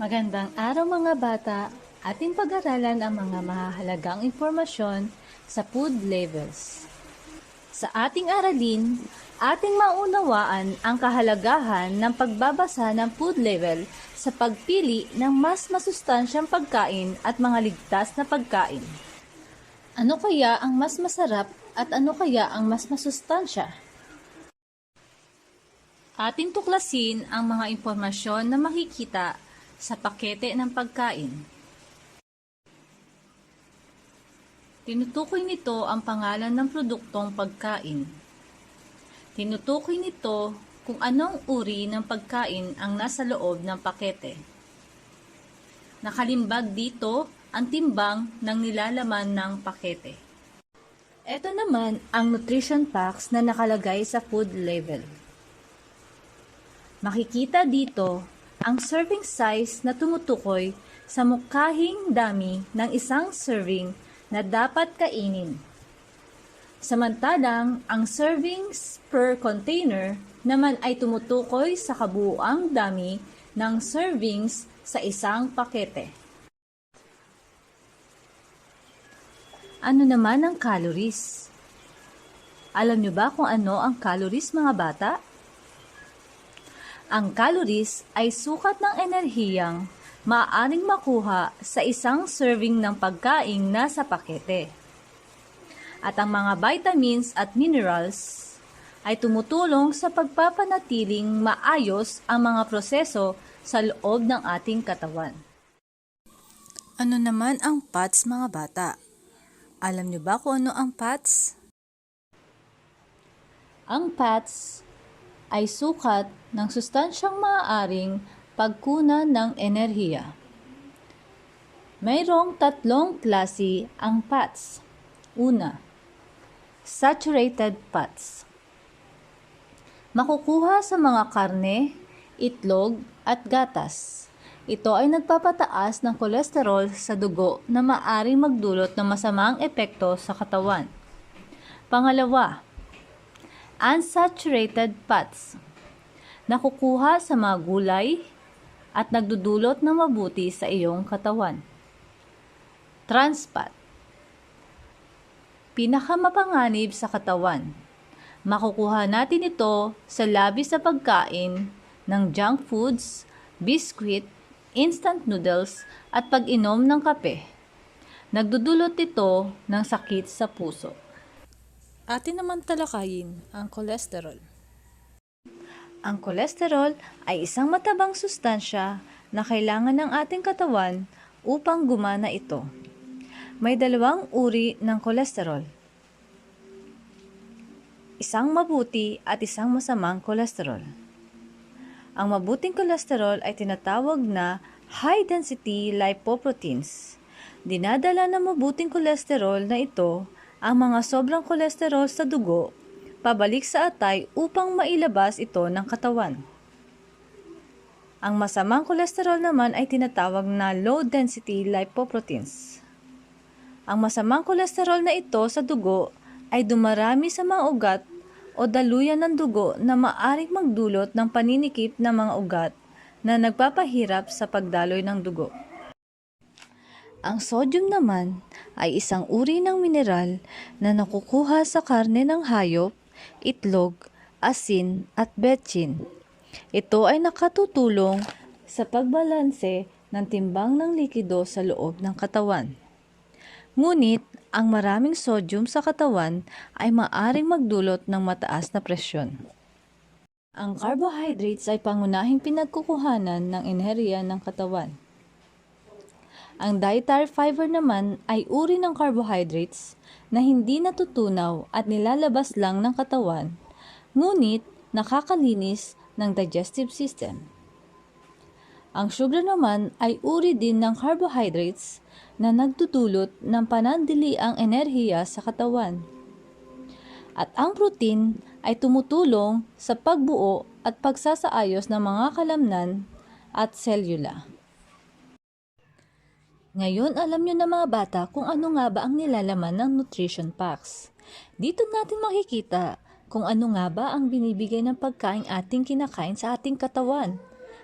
Magandang araw mga bata. Ating pag-aralan ang mga mahahalagang impormasyon sa food levels. Sa ating aralin, ating maunawaan ang kahalagahan ng pagbabasa ng food level sa pagpili ng mas masustansyang pagkain at mga ligtas na pagkain. Ano kaya ang mas masarap at ano kaya ang mas masustansya? Ating tuklasin ang mga impormasyon na makikita sa pakete ng pagkain. Tinutukoy nito ang pangalan ng produktong pagkain. Tinutukoy nito kung anong uri ng pagkain ang nasa loob ng pakete. Nakalimbag dito ang timbang ng nilalaman ng pakete. Ito naman ang nutrition facts na nakalagay sa food label. Makikita dito ang serving size na tumutukoy sa mukhahing dami ng isang serving na dapat kainin. Samantalang ang servings per container naman ay tumutukoy sa kabuuang dami ng servings sa isang pakete. Ano naman ang calories? Alam niyo ba kung ano ang calories mga bata? Ang calories ay sukat ng enerhiyang maaaring makuha sa isang serving ng pagkaing nasa pakete. At ang mga vitamins at minerals ay tumutulong sa pagpapanatiling maayos ang mga proseso sa loob ng ating katawan. Ano naman ang PATS mga bata? Alam niyo ba kung ano ang PATS? Ang fats ay sukat ng sustansyang maaaring pagkunan ng enerhiya. Mayroong tatlong klase ang fats. Una, saturated fats. Makukuha sa mga karne, itlog, at gatas. Ito ay nagpapataas ng kolesterol sa dugo na maaring magdulot ng masamang epekto sa katawan. Pangalawa, unsaturated fats. Nakukuha sa mga gulay at nagdudulot ng mabuti sa iyong katawan. Trans fat. Pinakamapanganib sa katawan. Makukuha natin ito sa labis na pagkain ng junk foods, biskwit, instant noodles at pag-inom ng kape. Nagdudulot ito ng sakit sa puso. Atin naman talakayin ang kolesterol. Ang kolesterol ay isang matabang sustansya na kailangan ng ating katawan upang gumana ito. May dalawang uri ng kolesterol. Isang mabuti at isang masamang kolesterol. Ang mabuting kolesterol ay tinatawag na high-density lipoproteins. Dinadala ng mabuting kolesterol na ito ang mga sobrang kolesterol sa dugo pabalik sa atay upang mailabas ito ng katawan. Ang masamang kolesterol naman ay tinatawag na low-density lipoproteins. Ang masamang kolesterol na ito sa dugo ay dumarami sa mga ugat o daluyan ng dugo na maaring magdulot ng paninikip ng mga ugat na nagpapahirap sa pagdaloy ng dugo. Ang sodium naman ay isang uri ng mineral na nakukuha sa karne ng hayop, itlog, asin at betchin. Ito ay nakatutulong sa pagbalanse ng timbang ng likido sa loob ng katawan. Ngunit, ang maraming sodium sa katawan ay maaring magdulot ng mataas na presyon. Ang carbohydrates ay pangunahing pinagkukuhanan ng enerhiya ng katawan. Ang dietary fiber naman ay uri ng carbohydrates na hindi natutunaw at nilalabas lang ng katawan, ngunit nakakalinis ng digestive system. Ang sugar naman ay uri din ng carbohydrates na nagdudulot ng panandiliang enerhiya sa katawan. At ang protein ay tumutulong sa pagbuo at pagsasaayos ng mga kalamnan at selula. Ngayon, alam nyo na mga bata kung ano nga ba ang nilalaman ng nutrition packs. Dito natin makikita kung ano nga ba ang binibigay ng pagkain ating kinakain sa ating katawan.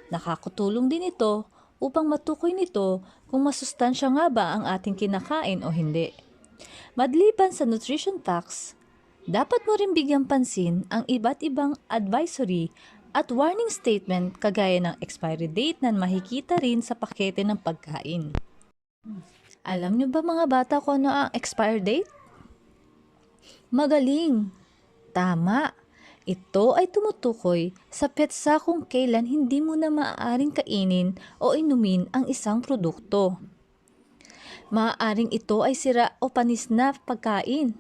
Nakakutulong din ito upang matukoy nito kung masustansya nga ba ang ating kinakain o hindi. Madliban sa nutrition facts, dapat mo rin bigyang pansin ang iba't ibang advisory at warning statement kagaya ng expiry date na makikita rin sa pakete ng pagkain. Alam nyo ba mga bata kung ano ang expire date? Magaling! Tama! Ito ay tumutukoy sa petsa kung kailan hindi mo na maaaring kainin o inumin ang isang produkto. Maaaring ito ay sira o panis na pagkain.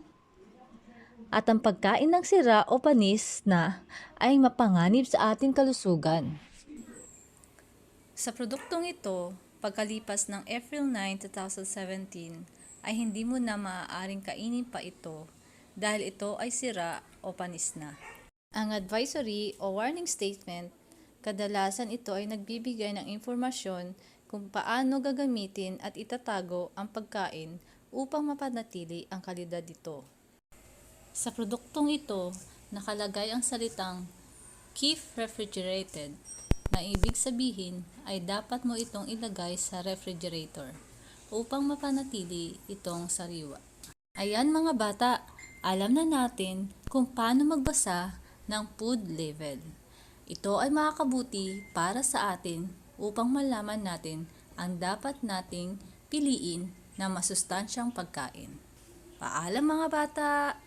At ang pagkain ng sira o panis na ay mapanganib sa ating kalusugan. Sa produktong ito, pagkalipas ng April 9, 2017, ay hindi mo na maaaring kainin pa ito dahil ito ay sira o panis na. Ang advisory o warning statement, kadalasan ito ay nagbibigay ng informasyon kung paano gagamitin at itatago ang pagkain upang mapanatili ang kalidad nito. Sa produktong ito, nakalagay ang salitang keep refrigerated na ibig sabihin ay dapat mo itong ilagay sa refrigerator upang mapanatili itong sariwa. Ayan mga bata, alam na natin kung paano magbasa ng food label. Ito ay makakabuti para sa atin upang malaman natin ang dapat nating piliin na masustansyang pagkain. Paalam mga bata!